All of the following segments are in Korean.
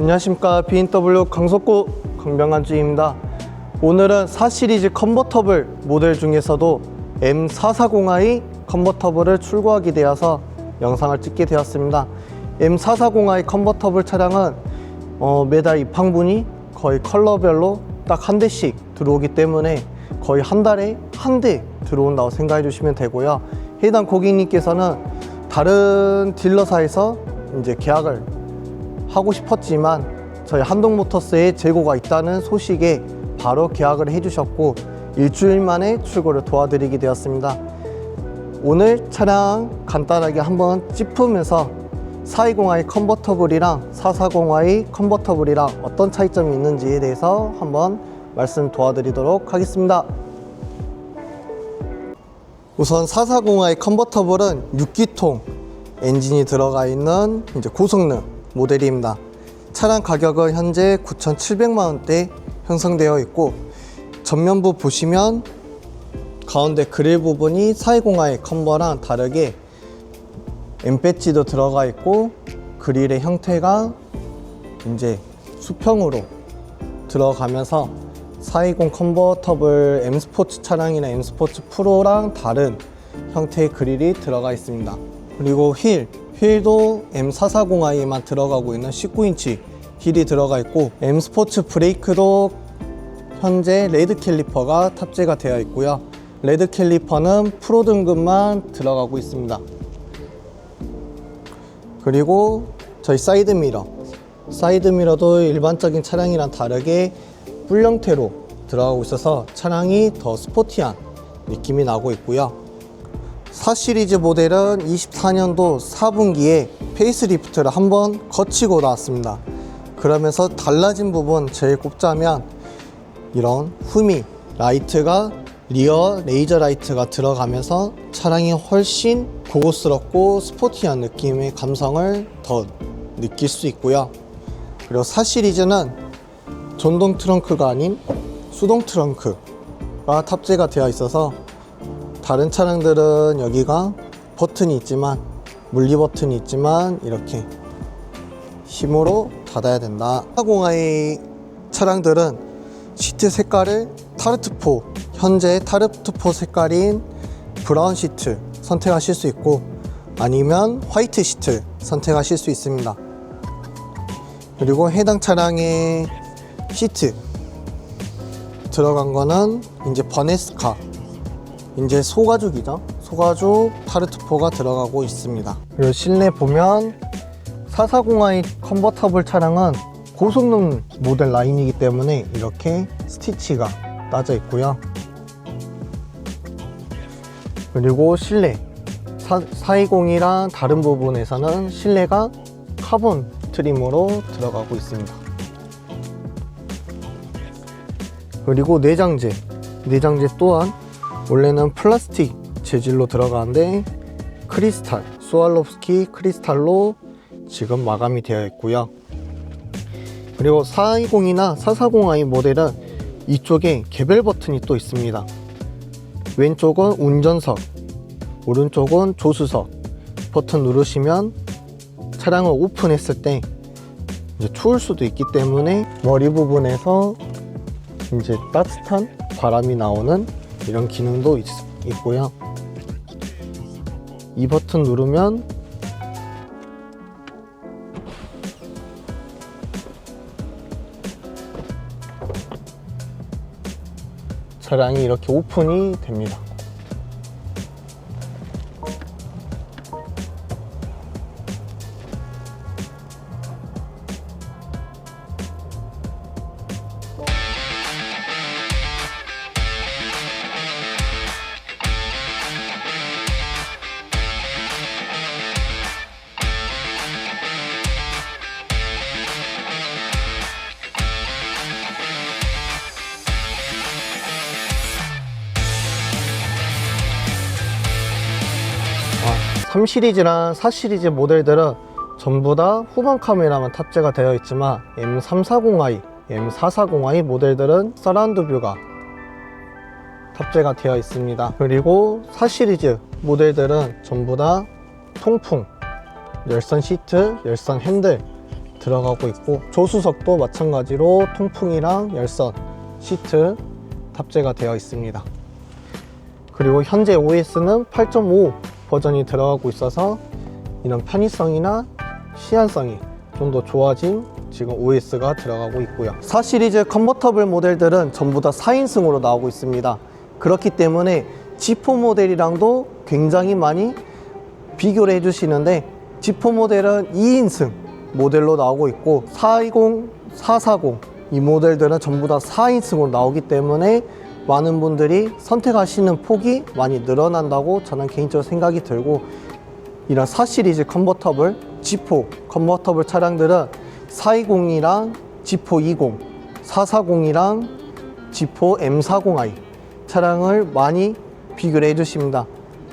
안녕하십니까. BMW 강속구 강병한주입니다. 오늘은 4 시리즈 컨버터블 모델 중에서도 M440i 컨버터블을 출고하게 되어서 영상을 찍게 되었습니다. M440i 컨버터블 차량은 어, 매달 입항분이 거의 컬러별로 딱 한 대씩 들어오기 때문에 거의 한 달에 한 대 들어온다고 생각해 주시면 되고요. 해당 고객님께서는 다른 딜러사에서 이제 계약을 하고 싶었지만 저희 한동모터스에 재고가 있다는 소식에 바로 계약을 해주셨고 일주일 만에 출고를 도와드리게 되었습니다. 오늘 차량 간단하게 한번 짚으면서 420i 컨버터블이랑 440i 컨버터블이랑 어떤 차이점이 있는지에 대해서 한번 말씀 도와드리도록 하겠습니다. 우선 440i 컨버터블은 6기통 엔진이 들어가 있는 이제 고성능 모델입니다. 차량 가격은 현재 9,700만 원대 형성되어 있고 전면부 보시면 가운데 그릴 부분이 420i 컨버랑 다르게 M 배지도 들어가 있고 그릴의 형태가 이제 수평으로 들어가면서 420 컨버터블 M 스포츠 차량이나 M 스포츠 프로랑 다른 형태의 그릴이 들어가 있습니다. 그리고 휠, 휠도 M440i에만 들어가고 있는 19인치 휠이 들어가 있고 M 스포츠 브레이크도 현재 레드 캘리퍼가 탑재가 되어 있고요. 레드 캘리퍼는 프로 등급만 들어가고 있습니다. 그리고 저희 사이드 미러 사이드 미러도 일반적인 차량이랑 다르게 뿔 형태로 들어가고 있어서 차량이 더 스포티한 느낌이 나고 있고요 4 시리즈 모델은 24년도 4분기에 페이스리프트를 한번 거치고 나왔습니다 그러면서 달라진 부분 제일 꼽자면 이런 후미 라이트가 리어 레이저 라이트가 들어가면서 차량이 훨씬 고급스럽고 스포티한 느낌의 감성을 더 느낄 수 있고요. 그리고 4 시리즈는 전동 트렁크가 아닌 수동 트렁크가 탑재가 되어 있어서 다른 차량들은 여기가 버튼이 있지만 물리 버튼이 있지만 이렇게 힘으로 닫아야 된다. 450i 차량들은 시트 색깔을 타르트포 현재 타르트포 색깔인 브라운 시트 선택하실 수 있고 아니면 화이트 시트 선택하실 수 있습니다. 그리고 해당 차량의 시트 들어간 거는 이제 버네스카 이제 소가죽이죠. 소가죽 타르트포가 들어가고 있습니다. 그리고 실내 보면 440i 컨버터블 차량은 고성능 모델 라인이기 때문에 이렇게 스티치가 따져 있고요. 그리고 실내 420이랑 다른 부분에서는 실내가 카본 트림으로 들어가고 있습니다. 그리고 내장재 내장재 또한 원래는 플라스틱 재질로 들어가는데 크리스탈 스왈롭스키 크리스탈로 지금 마감이 되어 있고요. 그리고 420이나 440i 모델은 이쪽에 개별 버튼이 또 있습니다. 왼쪽은 운전석, 오른쪽은 조수석. 버튼 누르시면 차량을 오픈했을 때 추울 수도 있기 때문에 머리 부분에서 이제 따뜻한 바람이 나오는 이런 기능도 있, 있고요. 이 버튼 누르면 차량이 이렇게 오픈이 됩니다. 3 시리즈랑 4 시리즈 모델들은 전부 다 후방 카메라만 탑재가 되어 있지만 M340i, M440i 모델들은 서라운드 뷰가 탑재가 되어 있습니다. 그리고 4 시리즈 모델들은 전부 다 통풍, 열선 시트, 열선 핸들 들어가고 있고 조수석도 마찬가지로 통풍이랑 열선, 시트 탑재가 되어 있습니다. 그리고 현재 OS는 8.5 버전이 들어가고 있어서 이런 편의성이나 시한성이 좀 더 좋아진 지금 OS가 들어가고 있고요. 4 시리즈 컨버터블 모델들은 전부 다 4인승으로 나오고 있습니다. 그렇기 때문에 G4 모델이랑도 굉장히 많이 비교를 해주시는데 G4 모델은 2인승 모델로 나오고 있고 420, 440 이 모델들은 전부 다 4인승으로 나오기 때문에 많은 분들이 선택하시는 폭이 많이 늘어난다고 저는 개인적으로 생각이 들고 이런 4 시리즈 컨버터블 G4 컨버터블 차량들은 420이랑 G4 20, 440이랑 G4 M40i 차량을 많이 비교를 해주십니다.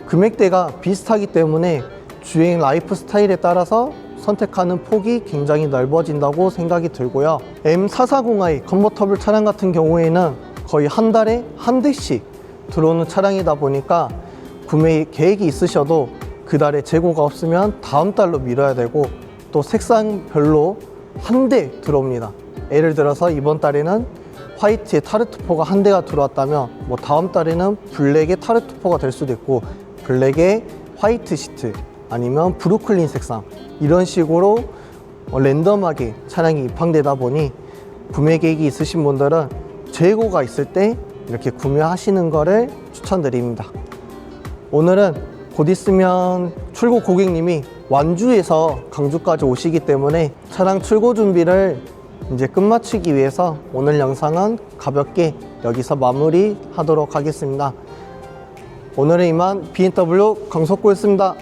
금액대가 비슷하기 때문에 주행 라이프 스타일에 따라서 선택하는 폭이 굉장히 넓어진다고 생각이 들고요. M440i 컨버터블 차량 같은 경우에는 거의 한 달에 한 대씩 들어오는 차량이다 보니까 구매 계획이 있으셔도 그 달에 재고가 없으면 다음 달로 미뤄야 되고 또 색상별로 한 대 들어옵니다. 예를 들어서 이번 달에는 화이트의 타르트포가 한 대가 들어왔다면 뭐 다음 달에는 블랙의 타르트포가 될 수도 있고 블랙의 화이트 시트 아니면 브루클린 색상 이런 식으로 어, 랜덤하게 차량이 입항되다 보니 구매 계획이 있으신 분들은 재고가 있을 때 이렇게 구매하시는 거를 추천드립니다. 오늘은 곧 있으면 출고 고객님이 완주에서 강주까지 오시기 때문에 차량 출고 준비를 이제 끝마치기 위해서 오늘 영상은 가볍게 여기서 마무리 하도록 하겠습니다. 오늘은 이만 BMW 강석구였습니다.